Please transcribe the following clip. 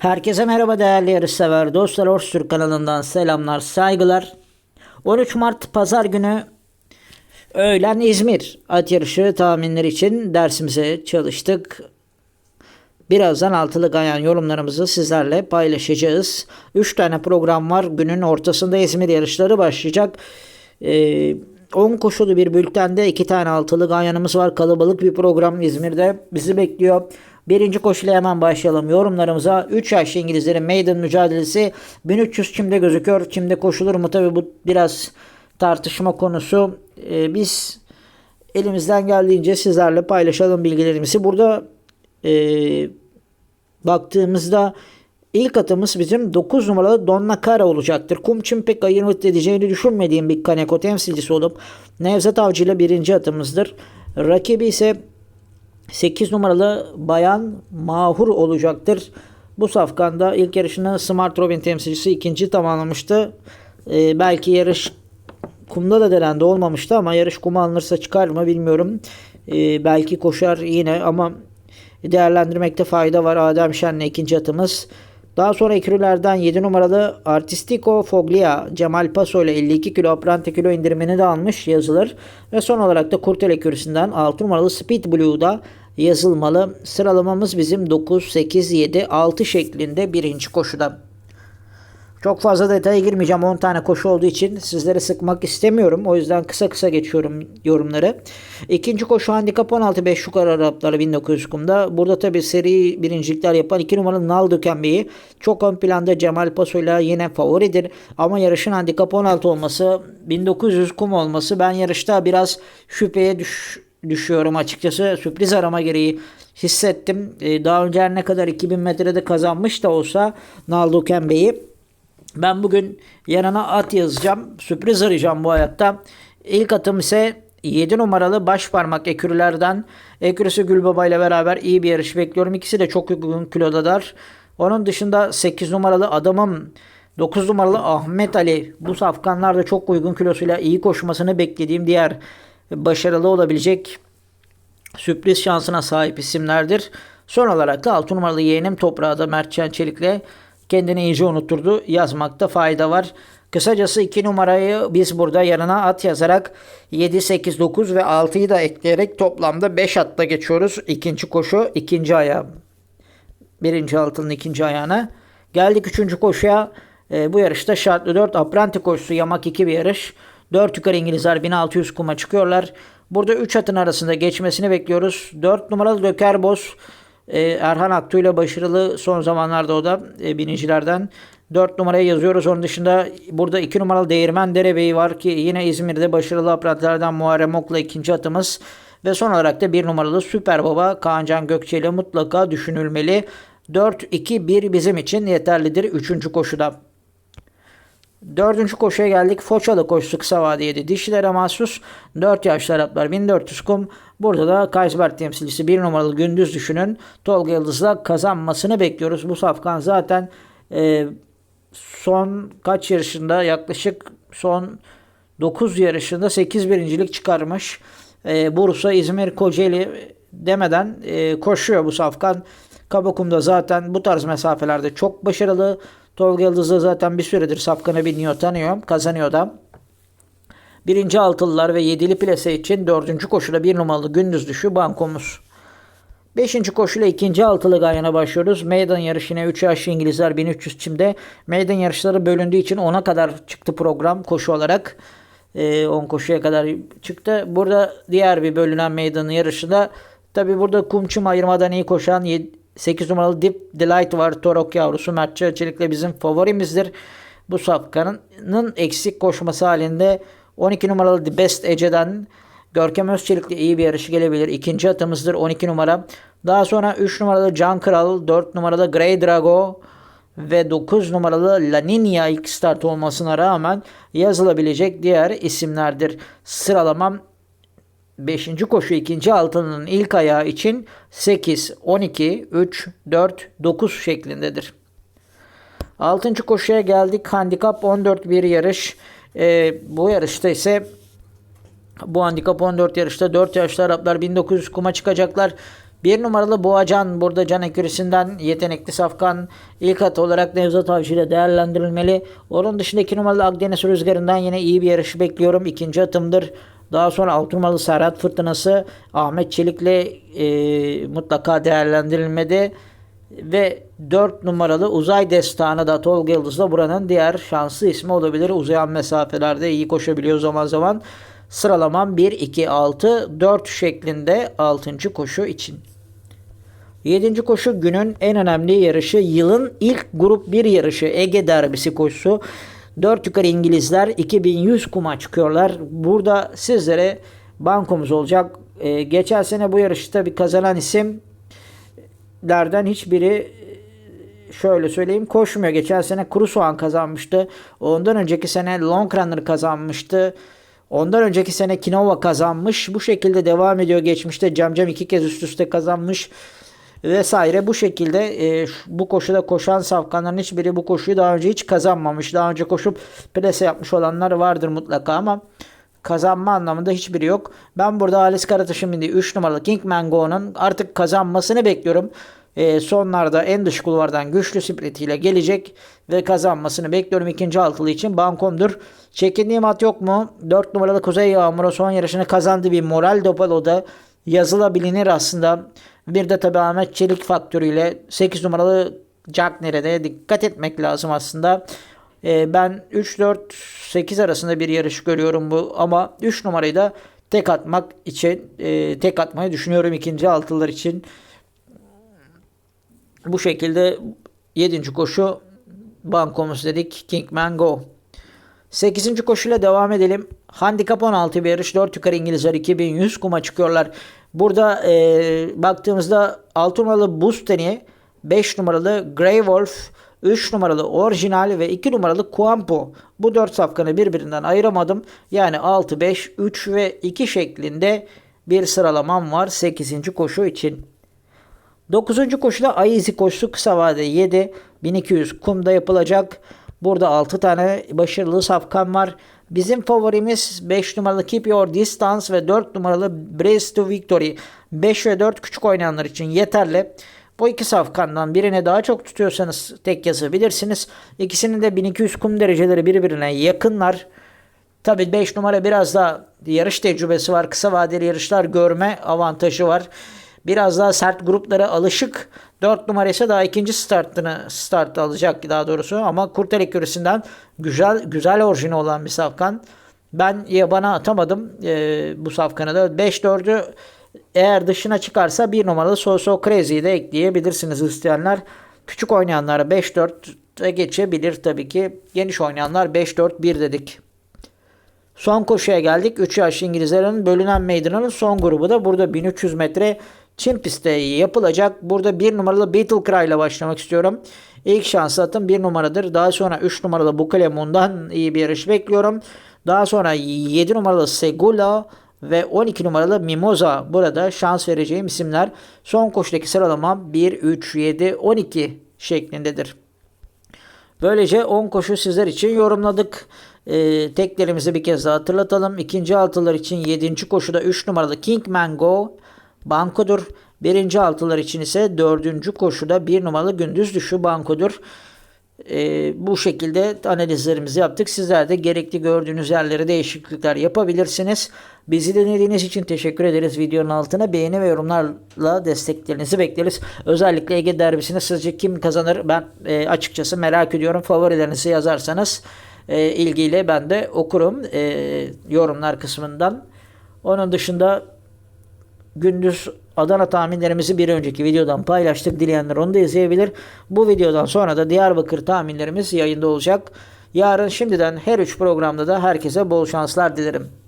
Herkese merhaba değerli yarışsever dostlar. Orstür kanalından selamlar, saygılar. 13 Mart Pazar günü öğlen İzmir at yarışı tahminleri için dersimize çalıştık. Birazdan altılı gayan yorumlarımızı sizlerle paylaşacağız. 3 tane program var. Günün ortasında İzmir yarışları başlayacak. Ee, 10 koşulu bir bültende 2 tane altılı ganyanımız var. Kalabalık bir program İzmir'de bizi bekliyor. Birinci koşuyla hemen başlayalım yorumlarımıza. 3 yaşlı İngilizlerin maiden mücadelesi 1300 çimde gözüküyor. Çimde koşulur mu? Tabi bu biraz tartışma konusu. Ee, biz elimizden geldiğince sizlerle paylaşalım bilgilerimizi. Burada e, baktığımızda ilk atımız bizim 9 numaralı Donna Kara olacaktır. Kum için pek ayırt edeceğini düşünmediğim bir Kaneko temsilcisi olup Nevzat Avcı ile birinci atımızdır. Rakibi ise 8 numaralı Bayan Mahur olacaktır. Bu safkanda ilk yarışını Smart Robin temsilcisi ikinci tamamlamıştı. Ee, belki yarış kumda da denendi olmamıştı ama yarış kuma alınırsa çıkar mı bilmiyorum. Ee, belki koşar yine ama değerlendirmekte fayda var. Adem Şen'le ikinci atımız. Daha sonra ekürülerden 7 numaralı Artistico Foglia Cemal Paso ile 52 kilo apprenti kilo indirimini de almış yazılır. Ve son olarak da Kurtel ekürüsünden 6 numaralı Speed Blue'da yazılmalı. Sıralamamız bizim 9, 8, 7, 6 şeklinde birinci koşuda. Çok fazla detaya girmeyeceğim. 10 tane koşu olduğu için sizleri sıkmak istemiyorum. O yüzden kısa kısa geçiyorum yorumları. İkinci koşu handikap 16 5 yukarı Arapları 1900 kumda. Burada tabi seri birincilikler yapan 2 numaralı Nal Dökenbe'yi çok ön planda Cemal Paso'yla yine favoridir. Ama yarışın handikap 16 olması 1900 kum olması ben yarışta biraz şüpheye düş düşüyorum açıkçası. Sürpriz arama gereği hissettim. Ee, daha önce her ne kadar 2000 metrede kazanmış da olsa Naldo Kembe'yi ben bugün yanına at yazacağım. Sürpriz arayacağım bu hayatta. İlk atım ise 7 numaralı baş parmak ekürülerden. Ekürüsü Gülbaba ile beraber iyi bir yarış bekliyorum. İkisi de çok uygun kilodalar. Onun dışında 8 numaralı adamım 9 numaralı Ahmet Ali bu safkanlarda çok uygun kilosuyla iyi koşmasını beklediğim diğer başarılı olabilecek sürpriz şansına sahip isimlerdir. Son olarak da 6 numaralı yeğenim toprağı da Mertcan Çelik'le kendini iyice unutturdu. Yazmakta fayda var. Kısacası 2 numarayı biz burada yanına at yazarak 7, 8, 9 ve 6'yı da ekleyerek toplamda 5 atla geçiyoruz. İkinci koşu ikinci ayağı. Birinci altının ikinci ayağına. Geldik üçüncü koşuya. E, bu yarışta şartlı 4 apprenti koşusu yamak 2 bir yarış. 4 yukarı İngilizler 1600 kuma çıkıyorlar. Burada 3 atın arasında geçmesini bekliyoruz. 4 numaralı Döker Boz e, Erhan Aktu ile başarılı son zamanlarda o da e, binicilerden. 4 numaraya yazıyoruz. Onun dışında burada 2 numaralı Değirmen Derebeyi var ki yine İzmir'de başarılı apratlardan Muharrem Ok'la ikinci atımız. Ve son olarak da 1 numaralı Süper Baba Kaancan Gökçe ile mutlaka düşünülmeli. 4-2-1 bizim için yeterlidir 3. koşuda. Dördüncü koşuya geldik. Foçalı koşusu kısa vadeydi. Dişilere mahsus 4 yaşlı Araplar 1400 kum. Burada da Kaysberg temsilcisi 1 numaralı Gündüz Düşün'ün Tolga Yıldız'la kazanmasını bekliyoruz. Bu safkan zaten e, son kaç yarışında yaklaşık son 9 yarışında 8 birincilik çıkarmış. E, Bursa, İzmir, Kocaeli demeden e, koşuyor bu safkan. Kabakum'da zaten bu tarz mesafelerde çok başarılı. Tolga Yıldız zaten bir süredir safkanı biniyor, tanıyor, kazanıyor da. Birinci altılılar ve yedili plase için dördüncü koşuda bir numaralı gündüz düşü bankomuz. Beşinci koşuyla ikinci altılı gayana başlıyoruz. Meydan yarışına 3 yaşlı İngilizler 1300 çimde. Meydan yarışları bölündüğü için 10'a kadar çıktı program koşu olarak. 10 ee, koşuya kadar çıktı. Burada diğer bir bölünen meydanın yarışında tabi burada kumçum ayırmadan iyi koşan 8 numaralı Deep Delight var. Torok yavrusu Mert Çelik'le bizim favorimizdir. Bu safkanın eksik koşması halinde 12 numaralı The Best Ece'den Görkem Özçelik'le iyi bir yarışı gelebilir. İkinci atımızdır 12 numara. Daha sonra 3 numaralı Can Kral, 4 numaralı Grey Drago ve 9 numaralı Laninia ilk start olmasına rağmen yazılabilecek diğer isimlerdir. Sıralamam 5. koşu 2. altının ilk ayağı için 8, 12, 3, 4, 9 şeklindedir. 6. koşuya geldik. Handikap 14 bir yarış. Ee, bu yarışta ise bu handikap 14 yarışta 4 yaşlı Araplar 1900 kuma çıkacaklar. Bir numaralı Boğacan burada can ekürisinden yetenekli safkan ilk at olarak Nevzat Avcı ile değerlendirilmeli. Onun dışında 2 numaralı Akdeniz Rüzgarı'ndan yine iyi bir yarışı bekliyorum. İkinci atımdır. Daha sonra 6 numaralı Serhat Fırtınası Ahmet Çelik'le e, mutlaka değerlendirilmedi. Ve 4 numaralı Uzay Destanı da Tolga Yıldız da buranın diğer şanslı ismi olabilir. Uzayan mesafelerde iyi koşabiliyor zaman zaman. Sıralamam 1, 2, 6, 4 şeklinde 6. koşu için. 7. koşu günün en önemli yarışı. Yılın ilk grup 1 yarışı Ege Derbisi koşusu. 4 yukarı İngilizler 2100 kuma çıkıyorlar. Burada sizlere bankomuz olacak. Ee, geçen sene bu yarışta bir kazanan isim lerden hiçbiri e, şöyle söyleyeyim koşmuyor. Geçen sene Krusoğan kazanmıştı. Ondan önceki sene Long Runner kazanmıştı. Ondan önceki sene Kinova kazanmış. Bu şekilde devam ediyor geçmişte. Camcam iki kez üst üste kazanmış vesaire bu şekilde e, bu koşuda koşan safkanların hiçbiri bu koşuyu daha önce hiç kazanmamış. Daha önce koşup plase yapmış olanlar vardır mutlaka ama kazanma anlamında hiçbiri yok. Ben burada Halis Karataş'ın bindiği 3 numaralı King Mango'nun artık kazanmasını bekliyorum. E, sonlarda en dış kulvardan güçlü spritiyle gelecek ve kazanmasını bekliyorum. ikinci altılı için bankomdur. Çekindiğim at yok mu? 4 numaralı Kuzey Yağmur'a son yarışını kazandı bir moral dopaloda yazılabilir aslında. Bir de tabi Ahmet Çelik faktörüyle 8 numaralı Jack nerede dikkat etmek lazım aslında. Ee, ben 3-4-8 arasında bir yarış görüyorum bu ama 3 numarayı da tek atmak için e, tek atmayı düşünüyorum ikinci altılar için. Bu şekilde 7. koşu bankomuz dedik. Kingman Go. 8. koşuyla devam edelim. Handikap 16 bir yarış. 4 yukarı İngilizler 2100 kuma çıkıyorlar. Burada e, baktığımızda 6 numaralı Busteni, 5 numaralı Grey Wolf, 3 numaralı Orijinal ve 2 numaralı Kuampo. Bu 4 safkanı birbirinden ayıramadım. Yani 6, 5, 3 ve 2 şeklinde bir sıralamam var 8. koşu için. 9. koşuda Aizi koşusu kısa vade 7. 1200 kumda yapılacak. Burada 6 tane başarılı safkan var. Bizim favorimiz 5 numaralı Keep Your Distance ve 4 numaralı Brace to Victory. 5 ve 4 küçük oynayanlar için yeterli. Bu iki safkandan birine daha çok tutuyorsanız tek yazabilirsiniz. İkisinin de 1200 kum dereceleri birbirine yakınlar. Tabi 5 numara biraz daha yarış tecrübesi var. Kısa vadeli yarışlar görme avantajı var. Biraz daha sert gruplara alışık. 4 numara ise daha ikinci startını start alacak daha doğrusu ama Kurtelek yöresinden güzel güzel orijini olan bir safkan. Ben yabana atamadım e, bu safkanı da. 5-4'ü eğer dışına çıkarsa 1 numaralı So So Crazy'yi de ekleyebilirsiniz isteyenler. Küçük oynayanlar 5-4'e geçebilir tabii ki. Geniş oynayanlar 5-4-1 dedik. Son koşuya geldik. 3 yaş İngilizlerin bölünen meydanının son grubu da burada 1300 metre Çin pistte yapılacak. Burada 1 numaralı Beetle Cry ile başlamak istiyorum. İlk şans atım 1 numaradır. Daha sonra 3 numaralı Bukalemun'dan iyi bir yarış bekliyorum. Daha sonra 7 numaralı Segula ve 12 numaralı Mimosa burada şans vereceğim isimler. Son koşudaki sıralamam 1, 3, 7, 12 şeklindedir. Böylece 10 koşu sizler için yorumladık. Ee, teklerimizi bir kez daha hatırlatalım. İkinci altılar için 7. koşuda 3 numaralı King Mango bankodur. Birinci altılar için ise dördüncü koşuda bir numaralı gündüz düşü bankodur. Ee, bu şekilde analizlerimizi yaptık. Sizler de gerekli gördüğünüz yerlere değişiklikler yapabilirsiniz. Bizi dinlediğiniz için teşekkür ederiz. Videonun altına beğeni ve yorumlarla desteklerinizi bekleriz. Özellikle Ege derbisinde sizce kim kazanır ben e, açıkçası merak ediyorum. Favorilerinizi yazarsanız e, ilgiyle ben de okurum e, yorumlar kısmından. Onun dışında gündüz Adana tahminlerimizi bir önceki videodan paylaştık. Dileyenler onu da izleyebilir. Bu videodan sonra da Diyarbakır tahminlerimiz yayında olacak. Yarın şimdiden her üç programda da herkese bol şanslar dilerim.